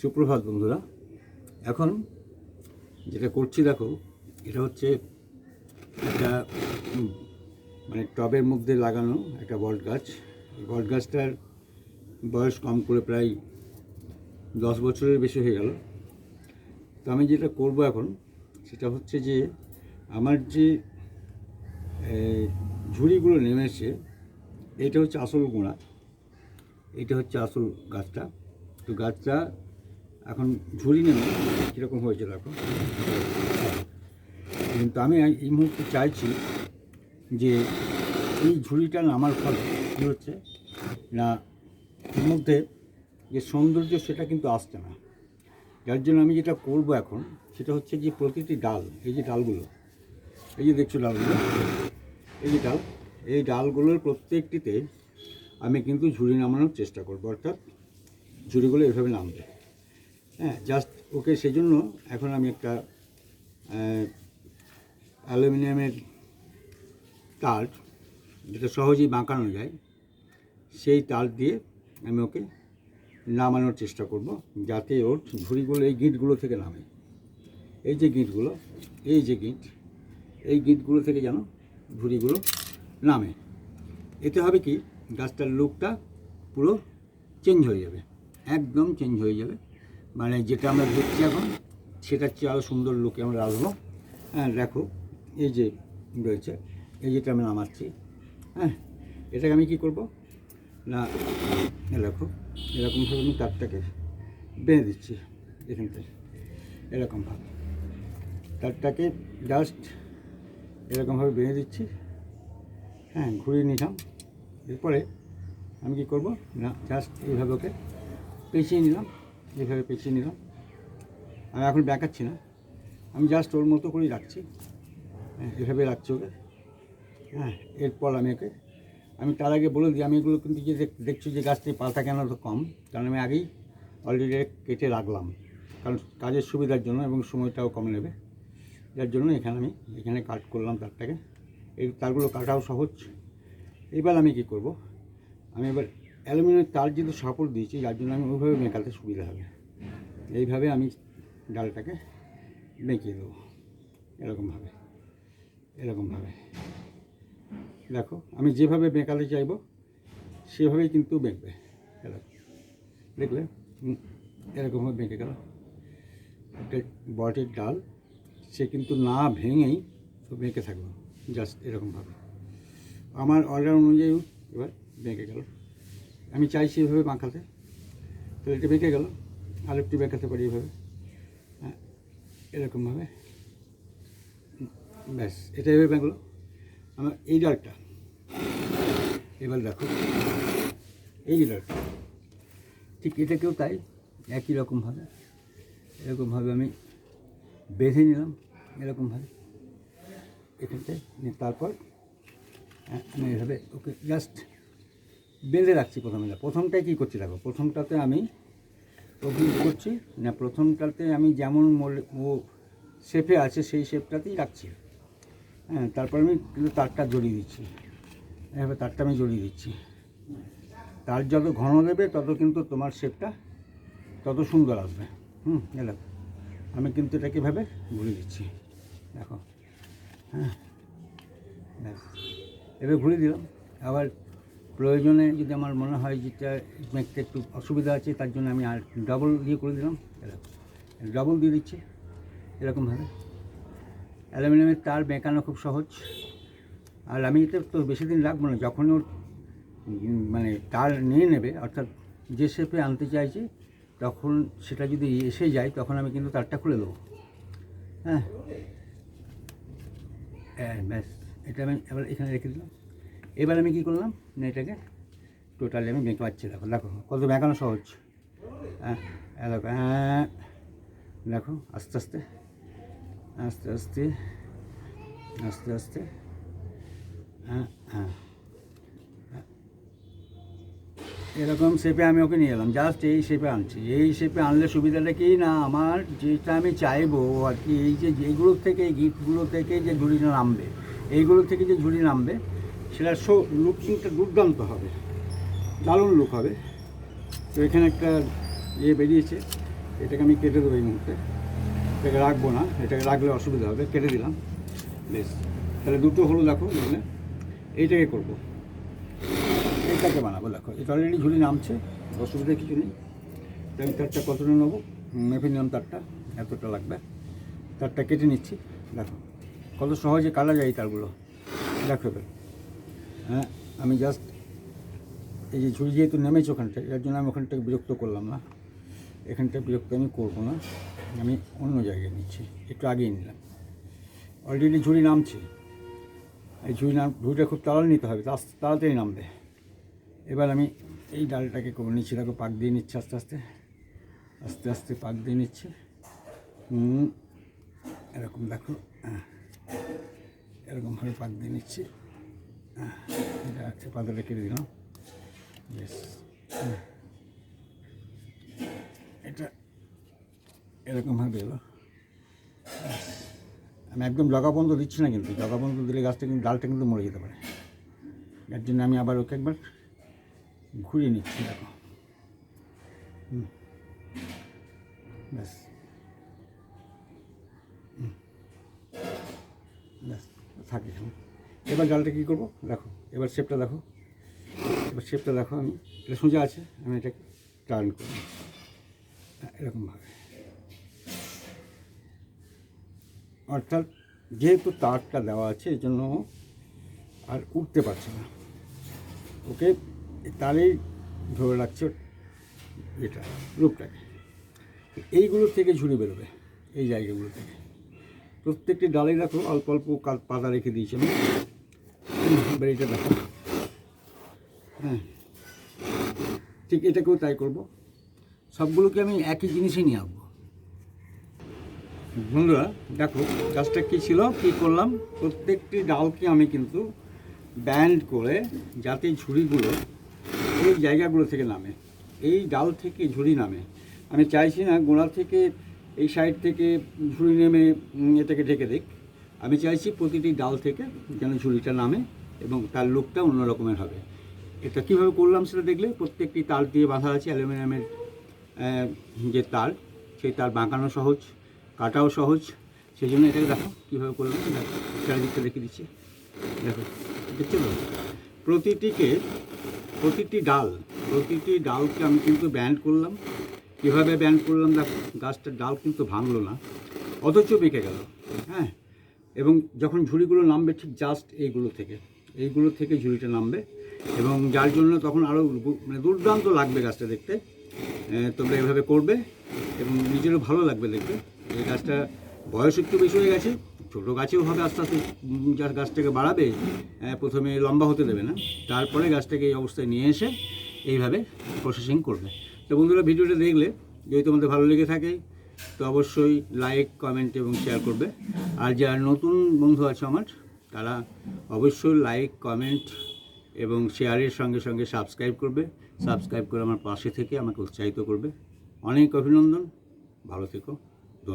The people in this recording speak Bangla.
সুপ্রভাত বন্ধুরা। এখন যেটা করছি দেখো, এটা হচ্ছে একটা মানে টবের মধ্যে লাগানো একটা বট গাছ। বট গাছটার বয়স কম করে প্রায় দশ বছরের বেশি হয়ে গেল। তো আমি যেটা করব এখন, সেটা হচ্ছে যে আমার যে ঝুড়িগুলো নেমেছে এটা হচ্ছে আসল গোড়া। এটা হচ্ছে আসল গাছটা। তো গাছটা এখন ঝুড়ি নেমে কীরকম হয়েছে দেখো। কিন্তু আমি এই মুহূর্তে চাইছি যে এই ঝুড়িটা নামার ফলে কী হচ্ছে না, এর মধ্যে যে সৌন্দর্য, সেটা কিন্তু আসছে না। যার জন্য আমি যেটা করব এখন, সেটা হচ্ছে যে প্রতিটি ডাল, এই যে ডালগুলো, এই যে দেখছ ডালগুলো, এই যে ডাল, এই ডালগুলোর প্রত্যেকটিতে আমি কিন্তু ঝুড়ি নামানোর চেষ্টা করব। অর্থাৎ ঝুড়িগুলো এভাবে নামবে। হ্যাঁ জাস্ট ওকে সেই জন্য এখন আমি একটা অ্যালুমিনিয়ামের তার, যেটা সহজেই বাঁকানো যায়, সেই তার দিয়ে আমি ওকে নামানোর চেষ্টা করব, যাতে ওর ঝুড়িগুলো, এই গিঁটগুলো থেকে নামে। এই যে গিঁটগুলো, এই যে গিঁট, এই গিঁটগুলো থেকে যেন ঝুড়িগুলো নামে। এতে হবে কি, গাছটার লুকটা পুরো চেঞ্জ হয়ে যাবে, একদম চেঞ্জ হয়ে যাবে। মানে যেটা আমরা দেখছি এখন সেটার চেয়ে আরও সুন্দর লোকে আমরা আসব। হ্যাঁ দেখো, এই যে রয়েছে, এই যেটা আমি নামাচ্ছি। হ্যাঁ এটাকে আমি কি করব? না দেখো এরকমভাবে আমি তারটাকে বেঁধে দিচ্ছি এখান থেকে এরকমভাবে তারটাকে জাস্ট এরকমভাবে বেঁধে দিচ্ছি। হ্যাঁ ঘুরিয়ে নিলাম। এরপরে আমি কি করব? না জাস্ট এইভাবে ওকে পেঁচিয়ে নিলাম। এইভাবে পেঁচিয়ে নিলাম। আমি এখন দেখাচ্ছি না। আমি জাস্ট ওর মতো করেই রাখছি। হ্যাঁ এভাবে রাখছি ওকে। হ্যাঁ এরপর আমি ওকে আমি তার আগে বলে দিই, আমি এগুলো কিন্তু যে দেখছি যে গাছটি পাতা কেন তো কম, কারণ আমি আগেই অলরেডি কেটে রাখলাম। কারণ কাজের সুবিধার জন্য এবং সময়টাও কম নেবে। যার জন্য এখানে আমি এখানে কাট করলাম তারটাকে। এই তারগুলো কাটাও সহজ। এবার আমি কি করব? আমি এবার অ্যালুমিনিয়ামের তার যেহেতু সাপোর্ট দিয়েছি, যার জন্য আমি ওইভাবে মেকাতে সুবিধা হবে। এইভাবে আমি ডালটাকে বেঁকিয়ে দেবো, এরকমভাবে এরকমভাবে। দেখো, আমি যেভাবে বেঁকাতে চাইব, সেভাবেই কিন্তু বেঁকবে এরকম। দেখবে এরকমভাবে বেঁকে গেল। একটা বটের ডাল, সে কিন্তু না ভেঙেই বেঁকে থাকবে, জাস্ট এরকমভাবে। আমার অর্ডার অনুযায়ী এবার বেঁকে গেল। আমি চাইছি এভাবে বাঁকাতে তো এটা বেঁকে গেল। আর একটু বেঁকাতে পারি এভাবে। হ্যাঁ এরকমভাবে। ব্যাস এটা এভাবে বেঁকলো। আমার এই ডালটা এবার দেখো। এই ডালটা ঠিক এটাকেও তাই একই রকমভাবে। এরকমভাবে আমি বেঁধে নিলাম এরকমভাবে। এখানটায় নিয়ে তারপর হ্যাঁ, আমি এভাবে ওকে জাস্ট বেঁধে রাখছি প্রথমে। প্রথমটায় কী করছি দেখো, প্রথমটাতে আমি ওকে করছি, না, প্রথমটাতে আমি যেমন ও শেপে আছে সেই শেপটাতেই রাখছি। হ্যাঁ তারপর আমি কিন্তু তারটা জড়িয়ে দিচ্ছি। এভাবে তারটা আমি জড়িয়ে দিচ্ছি। তার যত ঘন দেবে, তত কিন্তু তোমার শেপটা তত সুন্দর আসবে। হুম এলাম আমি কিন্তু এটা কীভাবে ঘুরিয়ে দিচ্ছি। দেখো হ্যাঁ ব্যাস এবার ঘুরিয়ে দিলাম। আবার প্রয়োজনে যদি আমার মনে হয় যেটা মেঘটা একটু অসুবিধা আছে, তার জন্য আমি আর ডবল দিয়ে করে দিলাম। ডবল দিয়ে দিচ্ছি, এরকমভাবে। অ্যালুমিনিয়ামের তার বেঁকানো খুব সহজ। আর আমি এটা তো বেশি দিন রাখব না যখন ওর মানে তার নিয়ে নেবে, অর্থাৎ যে শেপে আনতে চাইছি, তখন সেটা যদি এসে যায়, তখন আমি কিন্তু তারটা খুলে দেবো। হ্যাঁ। হ্যাঁ ব্যাস, এটা আমি এবার এখানে রেখে দিলাম। এবার আমি কী করলাম? এটাকে টোটালি আমি বেঁকে পাচ্ছি দেখো দেখো কত বেঁকানো সহজ। হ্যাঁ হ্যাঁ, দেখো হ্যাঁ দেখো আস্তে আস্তে আস্তে আস্তে আস্তে আস্তে হ্যাঁ হ্যাঁ এরকম শেপে আমি ওকে নিয়ে এলাম জাস্ট এই শেপে আনছি। এই শেপে আনলে সুবিধাটা কি না? আমার যেটা আমি চাইব আর কি এই যে যেগুলো থেকে এই গিফটগুলো থেকে যে ঝুড়িটা নামবে এইগুলো থেকে যে ঝুড়ি নামবে সেটা শো, লুকিংটা দুর্দান্ত হবে। দারুণ লুক হবে। তো এখানে একটা ইয়ে বেরিয়েছে। এটাকে আমি কেটে দেবো এই মুহূর্তে। এটাকে রাখব না। এটাকে রাখলে অসুবিধা হবে। কেটে দিলাম। বেশ। তাহলে দুটো হলো দেখো এখানে। এইটাকে করব। এইটাকে বানাবো, দেখো। এটা অলরেডি ঝুলি নামছে। অসুবিধা কিছু নেই। তো আমি তারটা কতটা নেব? মেপে নিলাম তারটা। এতটা লাগবে। তারটা কেটে নিচ্ছি। দেখো। কত সহজে কাটা যায় তারগুলো। দেখো এবার। হ্যাঁ আমি জাস্ট এই যে ঝুড়ি যেহেতু নেমেছে ওখানটায়, এর জন্য আমি ওখানটাকে বিরক্ত করলাম না। এখানটা বিরক্ত আমি করব না। আমি অন্য জায়গায় নিচ্ছি, একটু আগেই নিলাম। অলরেডি ঝুড়ি নামছে। এই ঝুড়ি নাম ঝুড়িটা খুব তাড়াতাড়ি নিতে হবে তাড়াতাড়ি নামবে। এবার আমি এই ডালটাকে করে নিচ্ছি, দেখো পাক দিয়ে নিচ্ছে আস্তে আস্তে। আস্তে আস্তে পাক দিয়ে নিচ্ছে। এরকম দেখো হ্যাঁ। এরকমভাবে পাক দিয়ে নিচ্ছে। এই পাতাটা কেটে দিলাম বেশ। এটা এরকমভাবে এলো আমি একদম জগা বন্ধ দিচ্ছি না কিন্তু জগা বন্ধ দিলে গাছটা কিন্তু, ডালটা কিন্তু মরে যেতে পারে যার জন্য আমি আবার ওকে একবার ঘুরিয়ে নিচ্ছি, দেখো হুম। ব্যাস। ব্যাস, থাকে এবার ডালটা কী করব? দেখো এবার শেপটা দেখো। এবার শেপটা দেখো আমি এটা সোজা আছে আমি এটাকে টার্ন করব। হ্যাঁ, এরকমভাবে অর্থাৎ যেহেতু তারটা দেওয়া আছে এই জন্য আর উঠতে পারছে না। ওকে তারেই ধরে রাখছে এটা রূপটাকে। এইগুলো থেকে ঝুড়ি বেরোবে এই জায়গাগুলো থেকে। প্রত্যেকটি ডালে দেখো অল্প অল্প পাতা রেখে দিয়েছি আমি। এটা দেখো। হ্যাঁ। ঠিক এটাকেও তাই করব। সবগুলোকে আমি একই জিনিসই নিয়ে আসব। বন্ধুরা, দেখো, কাজটা কী ছিল, কী করলাম? প্রত্যেকটি ডালকে আমি কিন্তু ব্যান্ড করে যাতে ঝুড়িগুলো এই জায়গাগুলো থেকে নামে। এই ডাল থেকে ঝুড়ি নামে। আমি চাইছি না গোড়া থেকে, এই সাইড থেকে ঝুড়ি নেমে এটাকে ঢেকে দিক। আমি চাইছি প্রতিটি ডাল থেকে যেন ঝুড়িটা নামে। এবং তার লুকটা অন্য রকমের হবে। এটা কীভাবে করলাম সেটা দেখলে প্রত্যেকটি তার দিয়ে বাঁধা আছে, অ্যালুমিনিয়ামের যে তার, সেই তার বাঁকানো সহজ, কাটাও সহজ। সেই জন্য এটাকে দেখো কীভাবে করলাম চারিদিকটা দেখে দিচ্ছি। দেখো দেখছ তো প্রতিটিকে, প্রতিটি ডাল, প্রতিটি ডালকে আমি কিন্তু ব্যান্ড করলাম। কীভাবে ব্যান্ড করলাম দেখো, গাছটার ডাল কিন্তু ভাঙলো না, অথচ বেঁকে গেল হ্যাঁ? এবং যখন ঝুড়িগুলো নামবে ঠিক জাস্ট এইগুলো থেকে। এইগুলো থেকে ঝুড়িটা নামবে এবং যার জন্য তখন আরও মানে দুর্দান্ত লাগবে গাছটা দেখতে। তোমরা এভাবে করবে এবং নিজেরও ভালো লাগবে দেখবে এই গাছটা বয়স একটু বেশি হয়ে গেছে, ছোটো গাছেও হবে আস্তে আস্তে যার গাছটাকে বাড়াবে প্রথমে লম্বা হতে দেবে না, তারপরে গাছটাকে এই অবস্থায় নিয়ে এসে এইভাবে প্রসেসিং করবে। তো বন্ধুরা, ভিডিওটা দেখলে যদি তোমাদের ভালো লেগে থাকে, তো অবশ্যই লাইক কমেন্ট এবং শেয়ার করবে। আর যারা নতুন বন্ধু আছে আমার তারা অবশ্যই লাইক কমেন্ট এবং শেয়ারের সঙ্গে সঙ্গে সাবস্ক্রাইব করবে। সাবস্ক্রাইব করে আমার পাশে থেকে আমাকে উৎসাহিত করবে। অনেক অভিনন্দন। ভালো থেকো।